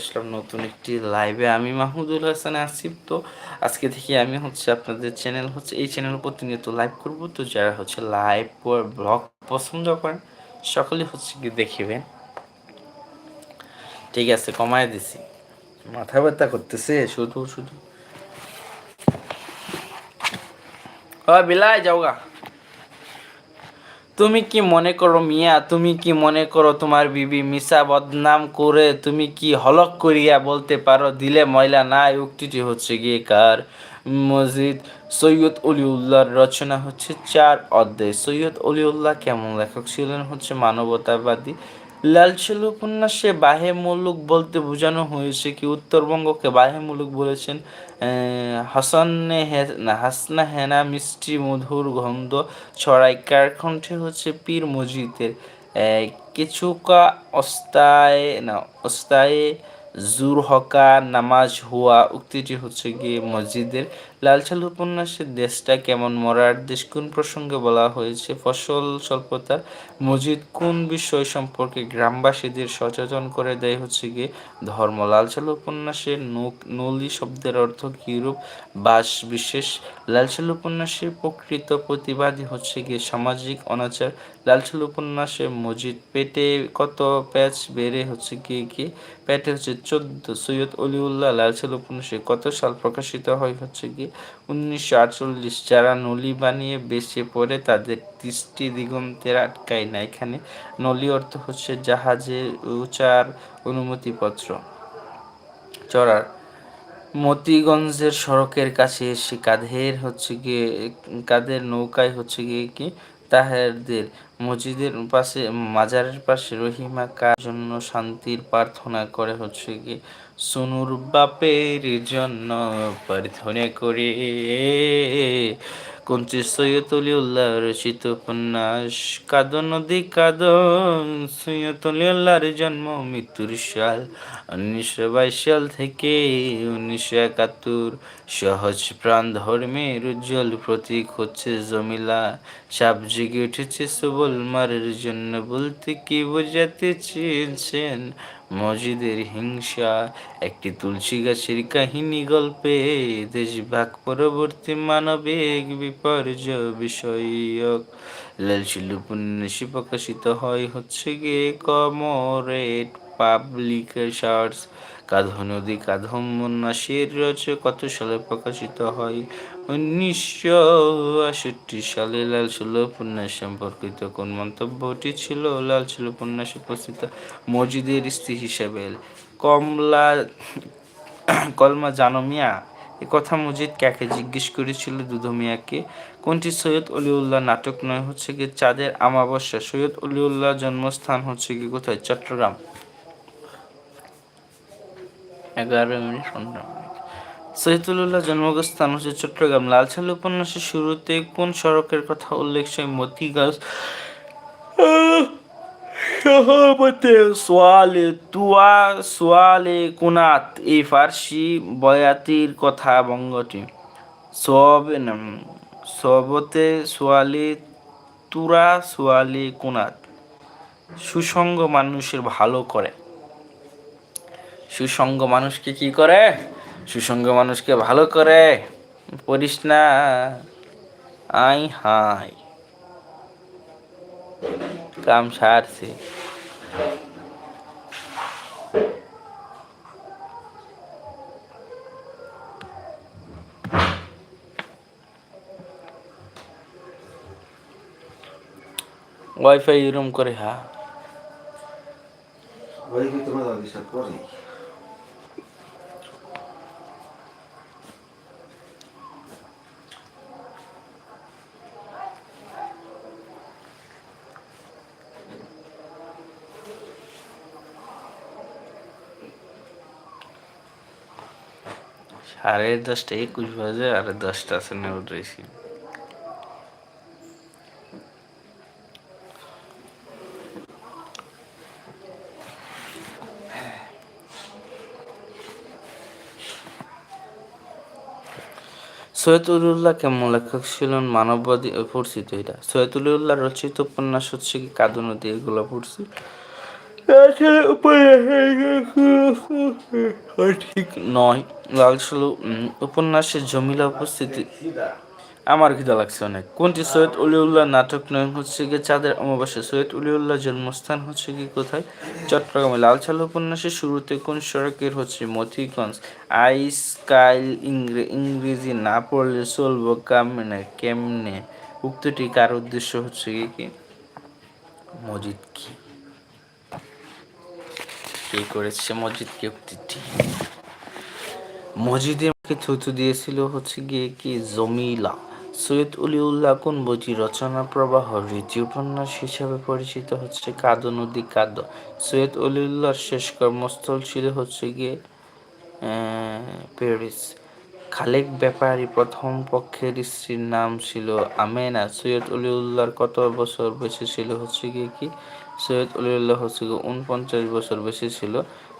আসলাম নতুন একটি লাইভে আমি মাহমুদুল হাসান আসিফ। তো আজকে থেকে আমি হচ্ছে আপনাদের চ্যানেল হচ্ছে, এই চ্যানেল প্রতিনিয়ত লাইভ করব। তো যারা হচ্ছে লাইভ ব্লগ পছন্দ করেন সকলে হচ্ছে কি দেখিবেন। ঠিক আছে, কমায় দিছি। মাথা ব্যথা করতেছে, শুধু শুধু। বিলাই, যাওগা। তুমি কি মনে করো মিয়া? তুমি কি মনে করো তোমার বিবি মিশা বদনাম করে তুমি কি হলক করিয়া বলতে পারো, দিলে ময়লা নাই? উক্তিটি হচ্ছে গিয়ে কার? মসজিদ সৈয়দ অলিউল্লাহর রচনা হচ্ছে চার অধ্যায়। সৈয়দ অলিউল্লাহ কেমন লেখক ছিলেন? হচ্ছে মানবতাবাদী লালছেল উপন্যাসে বাহে মুলুক বলতে বোঝানো হয়েছে কি, উত্তরবঙ্গকে বাহে মুলুক বলেছেন হাসানে হাসনা হেনা মিষ্টি মধুর গন্ধ ছড়াই কার কণ্ঠে হচ্ছে পীর মসজিদের কিছুকা অস্তায়, না, অস্তায় জুর হকা নামাজ হুয়া উক্তিটি হচ্ছে গিয়ে মসজিদের লালচাল উপন্যাসের দেশটা কেমন মরার দেশ কোন প্রসঙ্গে বলা হয়েছে? ফসল স্বল্পতার মসজিদ কোন বিষয় সম্পর্কে গ্রামবাসীদের সচেতন করে দেয় হচ্ছে গিয়ে ধর্ম? লালচাল উপন্যাসের নলি শব্দের অর্থ কিরূপ? বাস বিশেষ লালচাল উপন্যাসে প্রকৃত প্রতিবাদী হচ্ছে গিয়ে সামাজিক অনাচার। লালচাল উপন্যাসে মসজিদ পেটে কত প্যাচ বেড়ে হচ্ছে গিয়ে কি? পেটে হচ্ছে চোদ্দ সৈয়দ অলিউল্লাহ লালচাল উপন্যাসে কত সাল প্রকাশিত হয় হচ্ছে গিয়ে? উনিশশো আটচল্লিশ যারা নলি বানিয়ে বেঁচে পড়ে তাদের দৃষ্টি দিগন্তের আটকায় না। এখানে নলি অর্থ হচ্ছে জাহাজের উচার অনুমতিপত্র। চড়ার মতিগঞ্জের সড়কের কাছে এসে কাঁধের হচ্ছে গিয়ে, কাঁধের নৌকায় হচ্ছে গিয়ে কি তাহারদের মসজিদের পাশে, মাজারের পাশে রহিমা কার জন্য শান্তির প্রার্থনা করে হচ্ছে কি? সুনুর বাপের জন্য প্রার্থনা করে। কোনটি সৈয়দ উল্লাহ রচিত উপন্যাস, কাদন নদী কাদন, সৈয়দ উল্লাহর জন্ম, মৃত্যুর সাল, উনিশশো বাইশ সাল থেকে উনিশশো একাত্তর। সহজ প্রাণ ধর্মের উজ্জ্বল প্রতীক হচ্ছে জমিলা। সাপ জেগে উঠেছে সবল মারের জন্য বলতে কি বোঝাতে চেয়েছেন? মসজিদের হিংসা, একটি তুলসী গাছের কাহিনী গল্পে, দেশভাগ পরবর্তী মানবিক বিপর্যয় বিষয়ক। লালশিল উপন্যাসী প্রকাশিত হয় হচ্ছে গিয়ে কমরেড পাবলিকেশার্স। কাঁধ নদী কাঁধম নাসির কত সালে প্রকাশিত হয়? উনিশশো আষট্টি সালে লাল ছিল উপন্যাস সম্পর্কিত। কোন মন্তব্যটি ছিল? লাল ছিল উপন্যাসে উপস্থিত মসজিদের স্ত্রী হিসেবে। কমলা, কলমা জানো মিয়া? এ কথা মজিদ কাকে জিজ্ঞেস করেছিল দুধু মিয়াকে? কোনটি? সৈয়দ অলিউল্লাহ নাটক নয়, হচ্ছে কি চাঁদের আমাবস্যা। সৈয়দ অলিউল্লাহ জন্মস্থান হচ্ছে কি কোথায়? চট্টগ্রাম। এগারো মিনিট পনেরো সৈয়দুল্লাহ জন্মস্থান হচ্ছে চট্টগ্রাম। লালছাল উপন্যাসের শুরুতে কোন সড়কের কথা উল্লেখ সেই মতিগাছ কুনাত, এই ফার্সি বয়াতির কথা বঙ্গটি। সব সবতে সোয়ালে তুরা, সোয়ালে কুনাত। সুসঙ্গ মানুষের ভালো করে। সুসঙ্গ মানুষকে কি করে? সুসঙ্গ মানুষকে ভালো করে। পড়িস না। আই হাই কাম সারছে। ওয়াইফাই রুম করে হ্যাঁ ওয়াইফাই তোমার দাদি সাথে করে? সাড়ে দশটা, একুশ বাজে, আর দশটা আছে নেউট রয়েছি সৈয়দুল্লাহ কেমন লেখক ছিলেন? মানববাদী পড়ছি তো এটা। সৈয়দুল্লাহ রচিত উপন্যাস হচ্ছে কি, কাদু নদী, এগুলো পড়ছি। তাছাড়া উপন্যাস ঠিক নয়। লাল সালু উম, উপন্যাসে জমিলা উপস্থিতি। আমার খিদা লাগছে অনেক। কোনটি? সৈয়দ অলিউল্লাহ নাটক নয় হচ্ছে গিয়ে চাঁদের অমাবাসে সৈয়দ অলিউল্লাহ জন্মস্থান হচ্ছে কি কোথায়? চট্টগ্রামে। লাল ছাল উপন্যাসের শুরুতে কোন সড়কের হচ্ছে? মথিগঞ্জ। আই স্কাইল ইংরে- ইংরেজি না পড়লে চলবো কেমনে কেমনে? উক্তিটি কার উদ্দেশ্য হচ্ছে কি? মসজিদ কি? কে করেছে মসজিদ কি উক্তিটি? মসজিদে আমাকে থুতু দিয়েছিল হচ্ছে গিয়ে কি? জমিলা। সৈয়দ উলিউল্লাহ কোন বইটি রচনা প্রবাহ রীতি উপন্যাস হিসাবে পরিচিত হচ্ছে? কাদো নদী কাদো। সৈয়দ উলিউল্লাহর শেষ কর্মস্থল ছিল হচ্ছে গিয়ে প্যারিস। খালেক ব্যাপারী প্রথম পক্ষের স্ত্রীর নাম ছিল আমেনা। সৈয়দ অলিউল্লাহর কত বছর বেঁচে ছিল হচ্ছে গিয়ে কি? সৈয়দ অলিউল্লাহ হচ্ছে গিয়ে উনপঞ্চাশ বছর বেশি ছিল।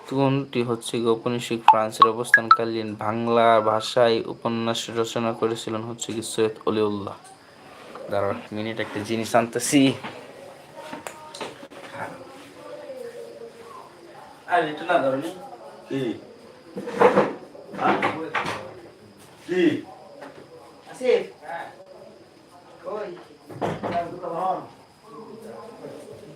কোনটি হচ্ছে গিয়ে ফ্রান্সের অবস্থানকালীন বাংলা ভাষায় উপন্যাস রচনা করেছিলেন হচ্ছে কি সৈয়দ অলিউল্লাহ। দাঁড়াও এক মিনিট একটা জিনিস আনতেছি। আর এটা না ধরনি কি? হ্যাঁ? কি? আসিফ। কই?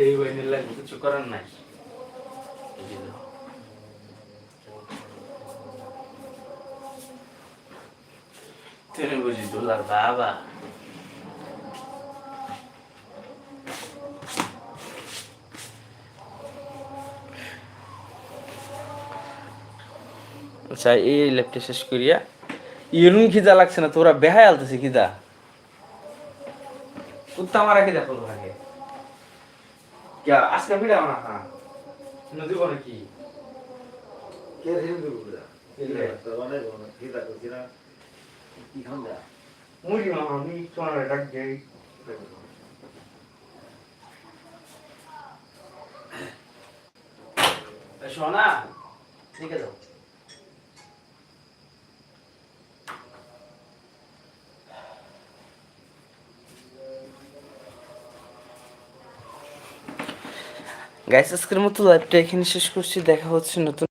এনো যাইব কিছু করার নাই। তুমি বুঝি দোলার বাবা। আচ্ছা এই ল্যাপটপ শেষ করিয়া ইরুন খিদা লাগছে না তোরা বেহায় আলতেছে খিদা। কুত্তা মারা খিদা করব আগে আজকে ভিড়া না হ্যাঁ। নদী বলে কি কে হিন্দু বুঝা তো অনেক অনেক খিদা করছি না। কি খান যা? মুড়ি মামা আমি তোমার ডাক দেই। সোনা ঠিক আছে। গাইস আজকের মতো লাইভটা এখানে শেষ করছি। দেখা হচ্ছে নতুন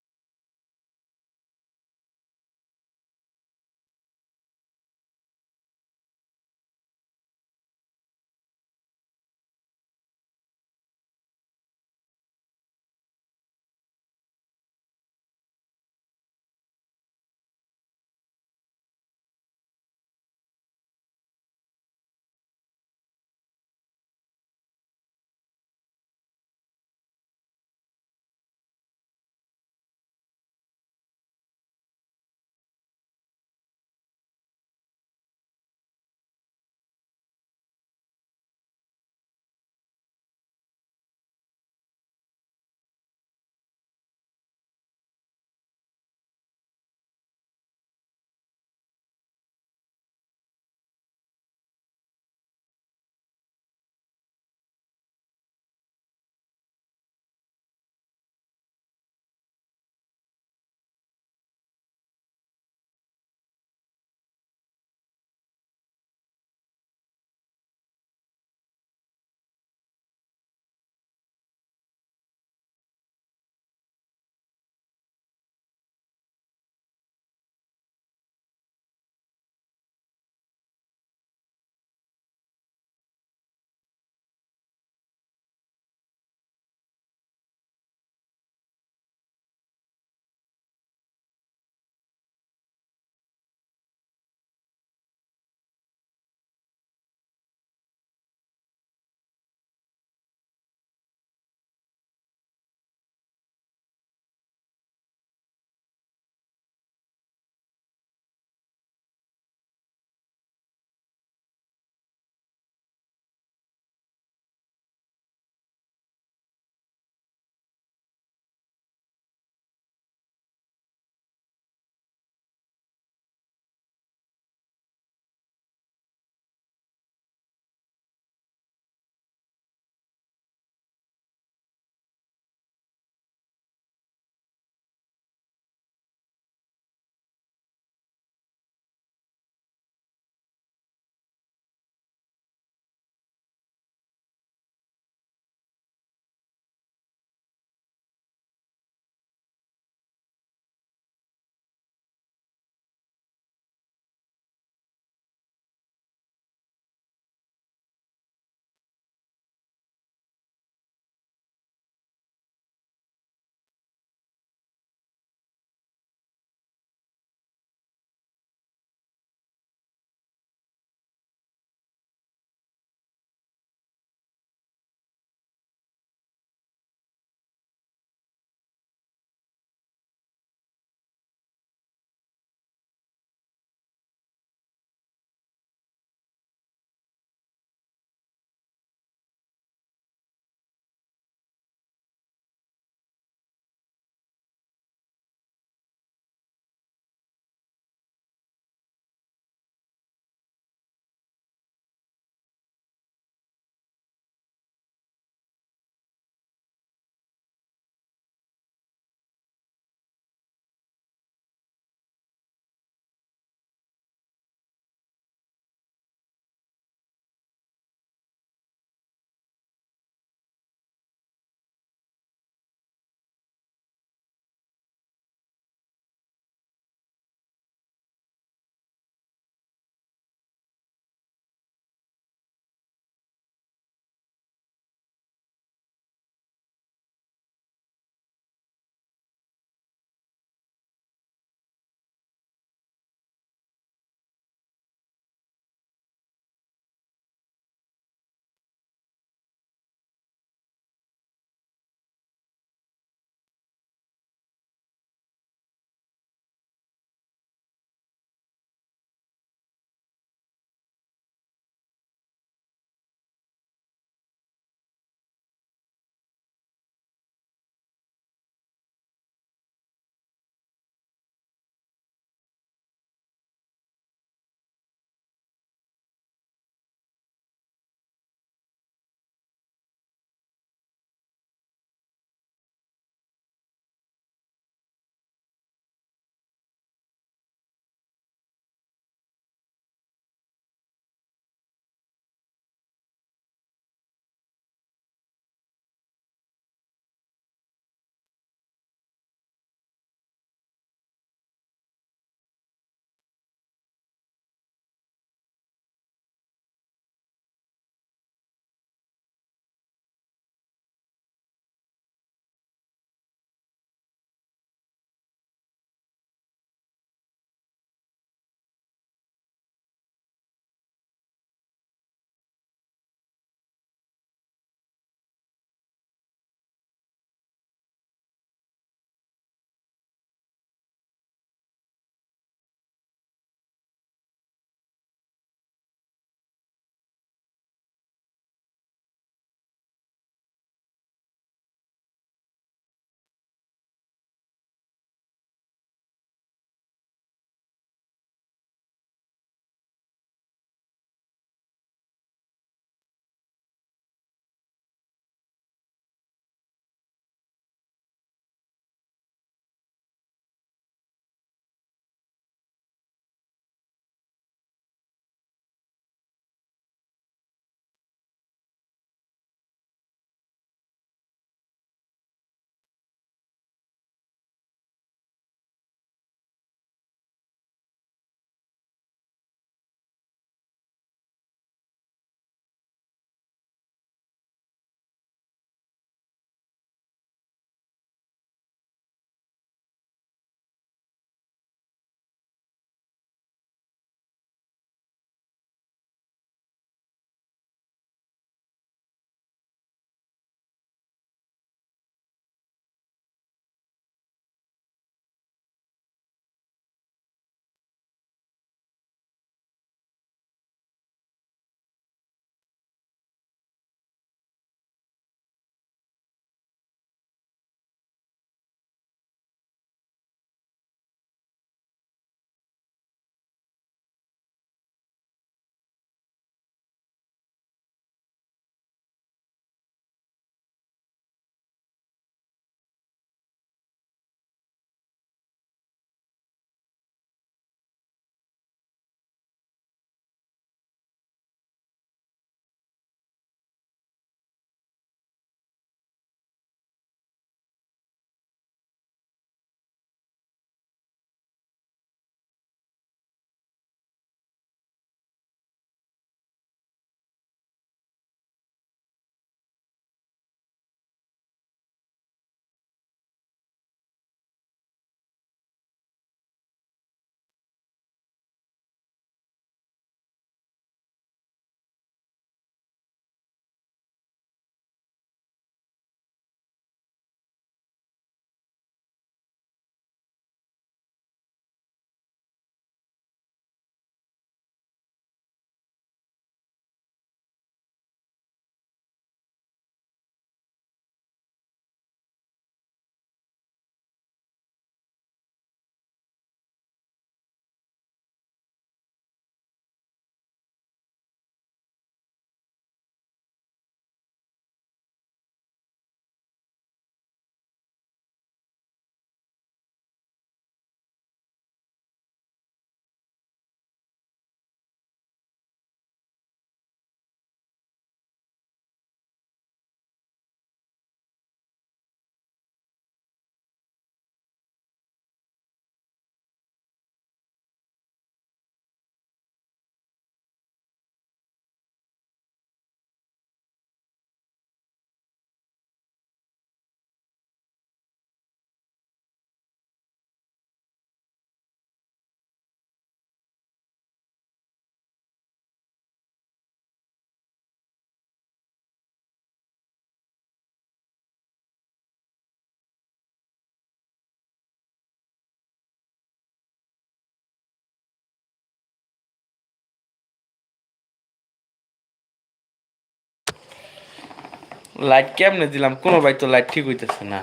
লাইট কেমনে দিলাম? কোনো ভাই তো লাইট ঠিক হইতেছে না।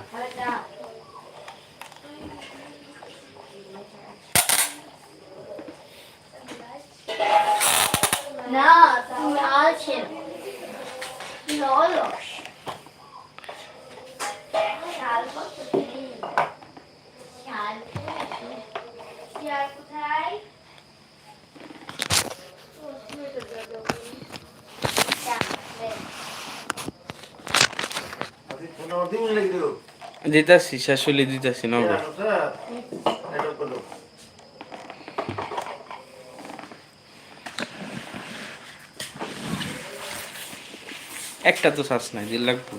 না তুমি আছেন ললস শাল কত দিন শাল শাল কোথায় আজকে পনেরো দিন লেগে দিল দিতাছি শাশুলি দিতাছি নগর একটা তো শ্বাস নাই লাগবে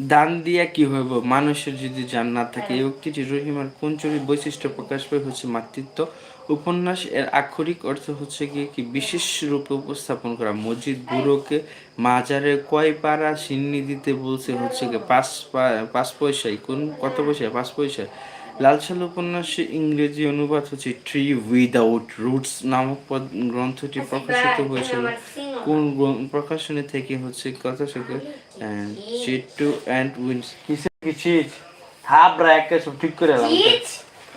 দান দিয়া কি হইব? মানুষের যদি জান না থাকে এই উক্তিটি রহিমার কোন চরিত বৈশিষ্ট্য প্রকাশ পায় হচ্ছে মাতৃত্ব। উপন্যাস এর আক্ষরিক অর্থ হচ্ছে কি কি বিশেষ রূপে উপস্থাপন করা। মসজিদ বুড়োকে মাজারে কয় পাড়া সিন্নি দিতে বলছে হচ্ছে কি পাঁচ পাঁচ পয়সায় কোন কত পয়সায়? পাঁচ পয়সায়। লালসাল উপন্যাসে ইংরেজি অনুবাদ হচ্ছে ট্রি উইদাউট রুটস নামক পদ- গ্রন্থটি প্রকাশিত হয়েছিল। কোন প্রকাশনী থেকে হচ্ছে কথা থেকে চিট্টু অ্যান্ড উইন্স কিসে কি চিট হাবরা একটা সব ঠিক করে এলাম।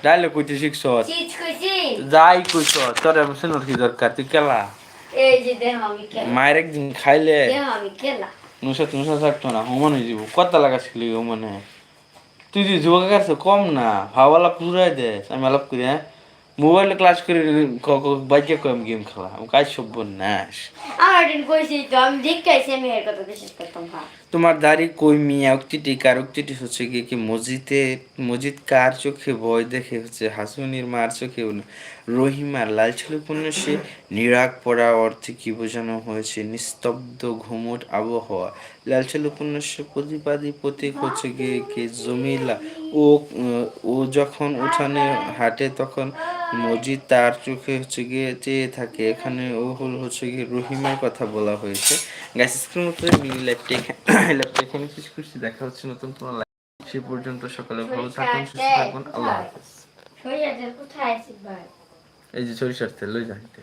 ডাইলে কইতে শিখছ। যাই কইছ তোর শুনোর কি দরকার? তুই কেলা? এই যে দেহ আমি কেলা। মায়ের একদিন খাইলে। দেহ আমি কেলা। নুসা নুসা থাকতো না হুমন হয়ে যাব। কত লাগাছিলি হুমনে তুই যে যুবক কাছে কম না। ভাবালা পুরাই দে আমি আলাপ করি হ্যাঁ? মোবাইলে ক্লাস করে বাইকে কম গেম খেলা? কাজ সব নাশ আমার কইছি তো আমি দেখাইছি আমি এর কথা বিশ্বাস করতাম তোমার দাড়ি কই মিয়া? উক্তিটি কার? উক্তিটি হচ্ছে কি কি মসজিদে, মসজিদ কার চোখে ভয় দেখে? হচ্ছে হাসুনির মার চোখে রহিমার লালছল উপন্যাসে নিরাগ পড়া অর্থে কি বোঝানো হয়েছে? নিস্তব্ধ ঘুমট আবহাওয়া। লালছল উপন্যাসে প্রতিপাদী প্রতীক হচ্ছে গিয়ে কি? জমিলা। ও ও যখন উঠানে হাঁটে তখন মসজিদ তার চোখে হচ্ছে গিয়ে চেয়ে থাকে। এখানে ও হল হচ্ছে গিয়ে রহিমার কথা বলা হয়েছে। গাইস স্ক্রিন মিনি ল্যাপটপ এখানে শেষ করছি দেখা হচ্ছে নতুন কোনো লাইভ সে পর্যন্ত সকালে ভালো থাকুন সুস্থ থাকুন আল্লাহ হাফেজ। এই যে সরিষার তেল লই যাইতে